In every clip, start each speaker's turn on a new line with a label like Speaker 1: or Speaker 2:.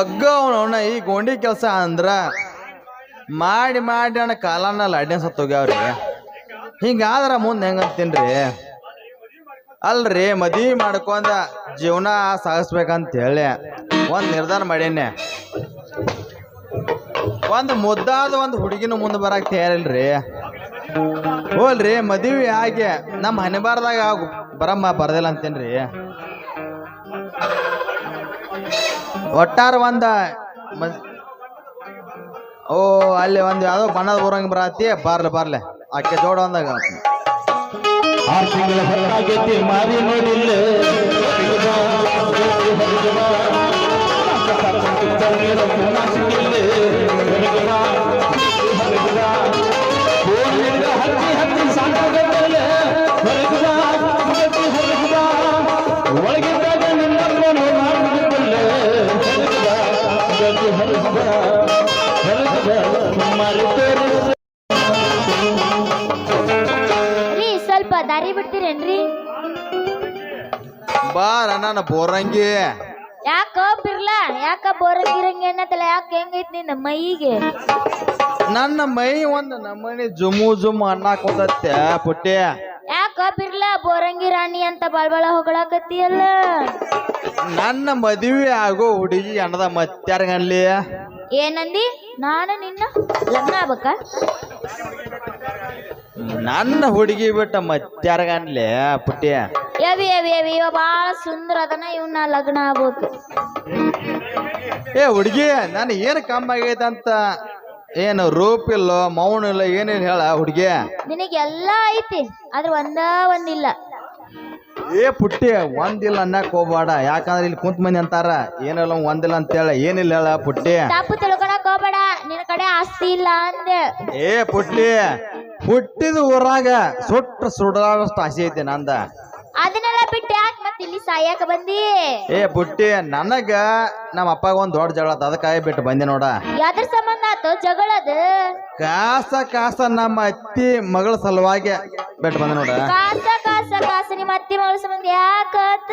Speaker 1: ಹಗ್ಗ ಅವನ ಈ ಗೋಂಡಿ ಕೆಲಸ ಅಂದ್ರ ಮಾಡಿ ಮಾಡಿ ಅಣ್ಣ ಕಾಲನ್ನ ಲಡ್ನೆ ಸತ್ತೋಗ್ಯಾವ್ರಿ ಹಿಂಗಾದ್ರ ಮುಂದೆ ಹೆಂಗಂತೀನ್ರಿ ಅಲ್ರಿ, ಮದ್ವಿ ಮಾಡ್ಕೊಂಡ ಜೀವನ ಸಾಗಿಸ್ಬೇಕಂತ ಹೇಳಿ ಒಂದ್ ನಿರ್ಧಾರ ಮಾಡೇನೆ. ಒಂದ್ ಮುದ್ದಾದ ಒಂದು ಹುಡುಗಿನ ಮುಂದೆ ಬರಕ್ ತಯಾರಿಲ್ರಿ. ಹೋಲ್ರಿ, ಮದ್ವಿ ಆಗಿ ನಮ್ಮ ಹನಿಬಾರ್ದಾಗ ಬರಮ್ಮ ಬರ್ದಿಲ್ಲ ಅಂತೇನ್ರಿ. ಒಟ್ಟಾರ ಒಂದ. ಓ, ಅಲ್ಲಿ ಒಂದು ಯಾವ್ದೋ ಬಣ್ಣದ ಬರಂಗ್ ಬರತ್ತಿ ಬರ್ಲಿ ಬರ್ಲಿ. ಆಕೆ ಜೋಡ ಒಂದಾಗ
Speaker 2: ಆರು ತಿಂಗಳ ನೋಡಿಲ್ಲ.
Speaker 3: ದಾರಿ ಬಿಡ್ತೀರೇನ್ರಿ?
Speaker 1: ಬಾರ ನನ್ನ ಬೋರಂಗಿ.
Speaker 3: ಯಾಕ ಬಿರ್ಲಾ? ಯಾಕ ಬೋರಂಗಿರಂಗಿ ಅನ್ನತ್ತಲ್ಲ? ಯಾಕೆ ಹೆಂಗೈತಿ ನಿನ್ನ ಮೈಗೆ?
Speaker 1: ನನ್ನ ಮೈ ಒಂದು ನಮ್ಮನೆ ಜುಮು ಜುಮ್ ಅನ್ನಕೋತತ್ತೆ ಪುಟ್ಟಿ.
Speaker 3: ಯಾಕ ಬಿರ್ಲಾ? ಬೋರಂಗಿ ರಾಣಿ ಅಂತ ಬಳಬಳ ಹೊಗಳಾಕತ್ತಿಯಲ್ಲ.
Speaker 1: ನನ್ನ ಮದುವೆ ಆಗೋ ಹುಡುಗಿ ಅನ್ನದ ಮತ್ತಾರ
Speaker 3: ಏನಂದಿ? ನಾನು ನಿನ್ನ ಲಗ್ನ ಆಗ್ಬೇಕ?
Speaker 1: ನನ್ನ ಹುಡುಗಿ ಬಿಟ್ಟ ಮತ್ತಾರಗನ್ಲೆ ಪುಟ್ಟಿ?
Speaker 3: ಎವಿ ಎವಿ ಎವಿ ಇವ ಬಾಳ ಸುಂದರ ಅದನ ಇವನ್ನ ಲಗ್ನ ಆಗ್ಬೋದು
Speaker 1: ಏ ಹುಡುಗಿ ನಾನು ಏನು ಕಮ್ಮಿ ಆಗೈತೆ ಅಂತ? ಏನು ರೂಪ್ ಇಲ್ಲ ಮೌನ ಇಲ್ಲ ಏನಿಲ್ಲ ಹೇಳ ಹುಡುಗಿ.
Speaker 3: ನಿನಗೆ ಎಲ್ಲ ಐತಿ ಆದ್ರೆ ಒಂದ ಒಂದಿಲ್ಲ.
Speaker 1: ಏ ಪುಟ್ಟಿ ಒಂದಿಲ್ಲ ಅನ್ನಕ್ ಹೋಗ್ಬೇಡ. ಯಾಕಂದ್ರೆ ಇಲ್ಲಿ ಕುಂತ ಮಂದಿ ಅಂತಾರ ಏನಿಲ್ಲ ಒಂದಿಲ್ಲ ಅಂತ ಹೇಳ ಏನಿಲ್ಲ ಹೇಳ ಪುಟ್ಟಿ.
Speaker 3: ತಪ್ಪು ತಿಳ್ಕೊಳಕ್ ಹೋಗ್ಬೇಡ ನಿನ್ನ ಕಡೆ ಆಸ್ತಿ ಇಲ್ಲ ಅಂದೆ.
Speaker 1: ಏ ಪುಟ್ಟಿ ಹುಟ್ಟಿದ ಊರಾಗ ಸುಟ್ಟ ಸುಡಾಡಷ್ಟು ಆಸೆ ಐತಿ ನಂದ.
Speaker 3: ಅದನ್ನೆಲ್ಲ ಬಿಟ್ಟು ಯಾಕೆ ಮತ್ತೆ ಇಲ್ಲಿ ಸಾಯಕ ಬಂದಿ?
Speaker 1: ಏ ಬುಟ್ಟಿ ನನಗ ನಮ್ಮ ಅಪ್ಪಾಗ ಒಂದ್ ದೊಡ್ಡ ಜಗಳ ಆತ ಅದಕ್ಕಾಗಿ ಬಿಟ್ಟು ಬಂದೆ ನೋಡ.
Speaker 3: ಯಾವ್ದ್ರ ಸಂಬಂಧ ಆತು ಜಗಳದ
Speaker 1: ಕಾಸ ಕಾಸ ನಮ್ಮ ಅತ್ತಿ ಮಗಳ ಸಲುವಾಗಿ ಬಿಟ್ಟು ಬಂದೆ ನೋಡ.
Speaker 3: ಕಾಸ ಕಾಸ ಕಾಸ ನಿಮ್ಮ ಅತ್ತಿ ಮಗಳ ಸಂಬಂಧ ಯಾಕಾತ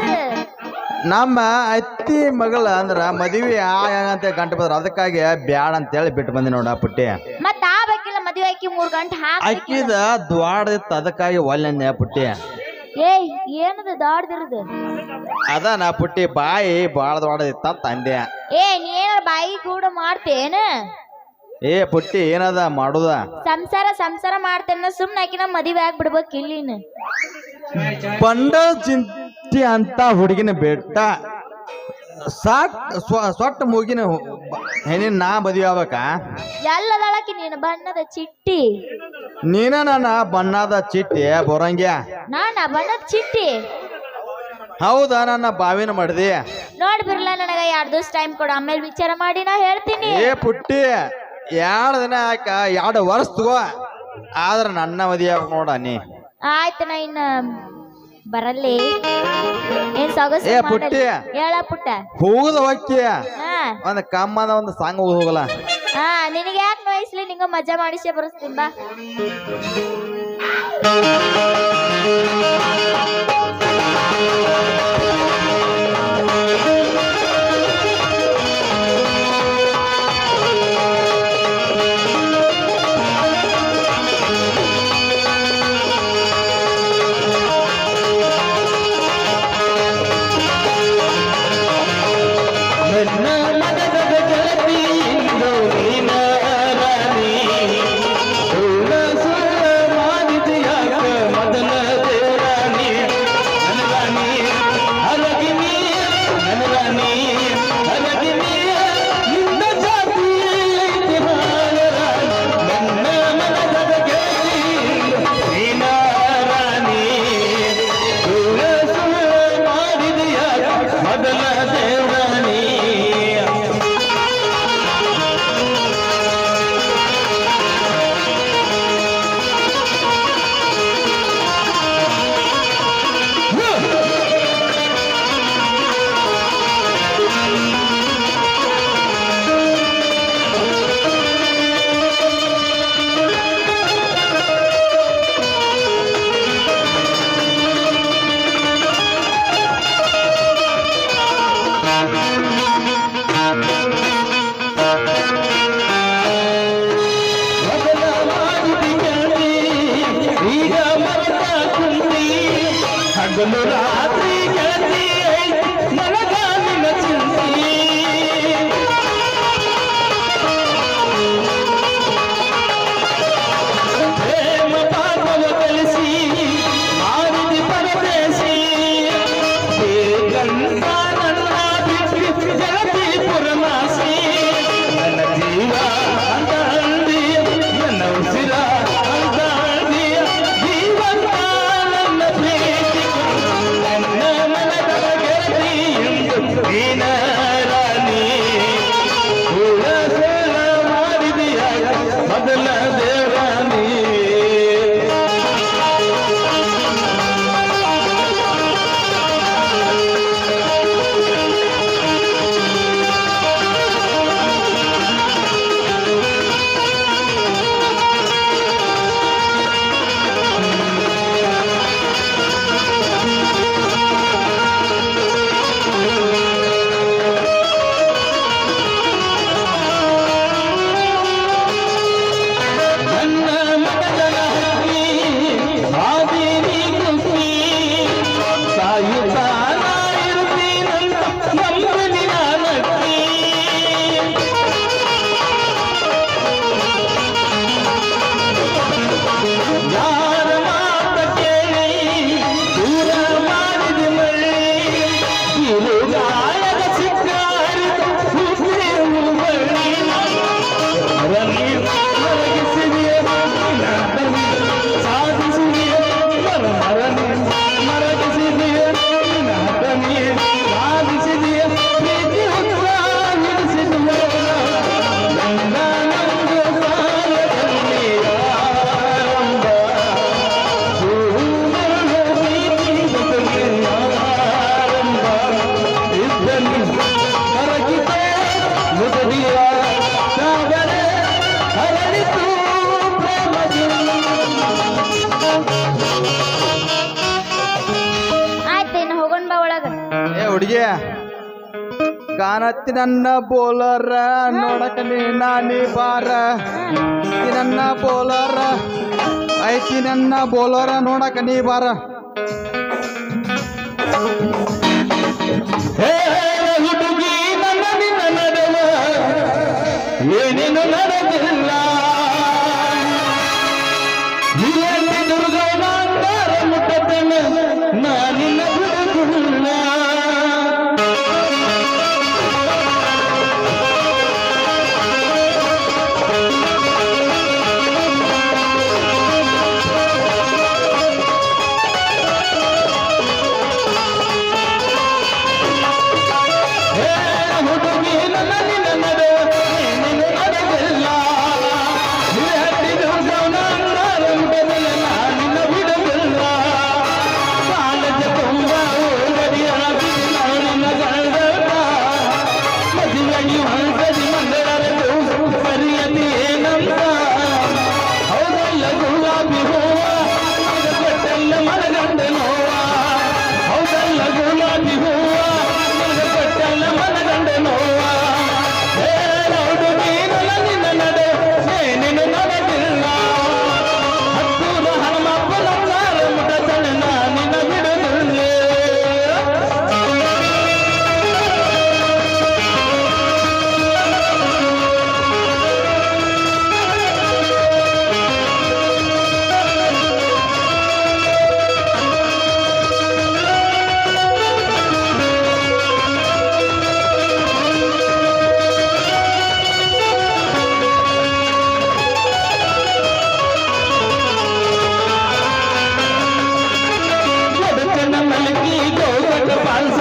Speaker 1: ನಮ್ಮ ಅತ್ತಿ ಮಗಳ ಅಂದ್ರ ಮದುವೆ ಆಗಂತ ಗಂಟೆ ಬದ್ರ ಅದಕ್ಕಾಗಿ ಬ್ಯಾಡ ಅಂತೇಳಿ ಬಿಟ್ಟು ಬಂದೆ ನೋಡ ಪುಟ್ಟಿ.
Speaker 3: ಮತ್ತ ಆಕಿ ಮೂರ್ ಗಂಟೆ ಹಾಕಿ
Speaker 1: ಅಕ್ಕಿದ ದ್ವಾಡದಿತ್ತು ಅದಕ್ಕಾಗಿ ಒಲ್ಲೆ ಪುಟ್ಟಿ.
Speaker 3: ಏಯ್ ಏನದು ದಾಡ್ದಿರದು
Speaker 1: ಅದ ನಾ ಪುಟ್ಟಿ ಬಾಯಿ ಬಾಳ ದ್ವಾಡದಿತ್ತ ಅಂತ ಅಂದೆ.
Speaker 3: ಏ ನೀನ ಬಾಯಿ ಕೂಡ ಮಾಡ್ತೇನ?
Speaker 1: ಏ ಪುಟ್ಟಿ ಏನದ ಮಾಡುದ?
Speaker 3: ಸಂಸಾರ ಸಂಸಾರ ಮಾಡ್ತೇನ ಸುಮ್ನೆ ಆಕಿನ ಮದುವೆ ಆಗ್ಬಿಡ್ಬೇಕು ಇಲ್ಲಿನ
Speaker 1: ಬಂಡ ಚಿಂತಿ ಅಂತ ಹುಡುಗಿನ ಬೆಟ್ಟ ಸಾಟ್ ಸೊಟ್ಟ ಮೂಗಿನ ಹೆಣ್ಣಿನ ನಾ ಮದುವೆ ಎಲ್ಲ
Speaker 3: ಎಲ್ಲದಳಕಿ ನೀನು ಬಣ್ಣದ ಚಿಟ್ಟಿ.
Speaker 1: ನೀನ ನನ್ನ ಬಣ್ಣದ ಚಿಟ್ಟಿ ಬರಂಗ್ಯ?
Speaker 3: ನಾನ ಬಣ್ಣದ ಚಿಟ್ಟಿ.
Speaker 1: ಹೌದಾ ನನ್ನ ಬಾವಿನ ಮಾಡ್ದಿ?
Speaker 3: ನೋಡಿ ಬಿರ್ಲ ನನಗ ಎರಡ್ ದಿವಸ ಟೈಮ್ ಕೊಡು ಆಮೇಲೆ ವಿಚಾರ ಮಾಡಿ ನಾ ಹೇಳ್ತೀನಿ.
Speaker 1: ಏ ಪುಟ್ಟಿ ಎರಡು ದಿನ ಯಾಕ ಎರಡು ವರ್ಷ ತಗೋ. ಆದ್ರ ನನ್ನ ಮದುವೆ ನೋಡ ನೀ.
Speaker 3: ಆಯ್ತು ನಾ ಇನ್ನ ಬರಲ್ಲಿ ಏನ್ ಸೊಗಸು
Speaker 1: ಏ. ಪುಟ್ಟಿ.
Speaker 3: ಹೇಳ ಪುಟ್ಟ.
Speaker 1: ಹೋಗುದ ಹೊಕ್ಕಿ.
Speaker 3: ಹಾ.
Speaker 1: ಒಂದ್ ಕಮ್ಮನ ಒಂದು ಸಾಂಗ್ ಹೋಗಲ್ಲ.
Speaker 3: ಹಾ ನಿನಗೆ ಯಾಕೆ ನೋಯಿಸ್ಲಿ? ನಿಂಗ ಮಜಾ ಮಾಡಿಸೇ ಬರಸ್ತೀನಿ ಬಾ.
Speaker 2: சொல்லலாம் ಹುಡುಗಿ ಗಾನತ್ತಿ ನನ್ನ ಬೋಲರ ನೋಡಕ ನೀ ಬಾರ ನನ್ನ ಬೋಲರ ಐತಿ ನನ್ನ ಬೋಲರ ನೋಡಕ ನೀ ಬಾರ
Speaker 4: ಹೇ
Speaker 1: 烦死。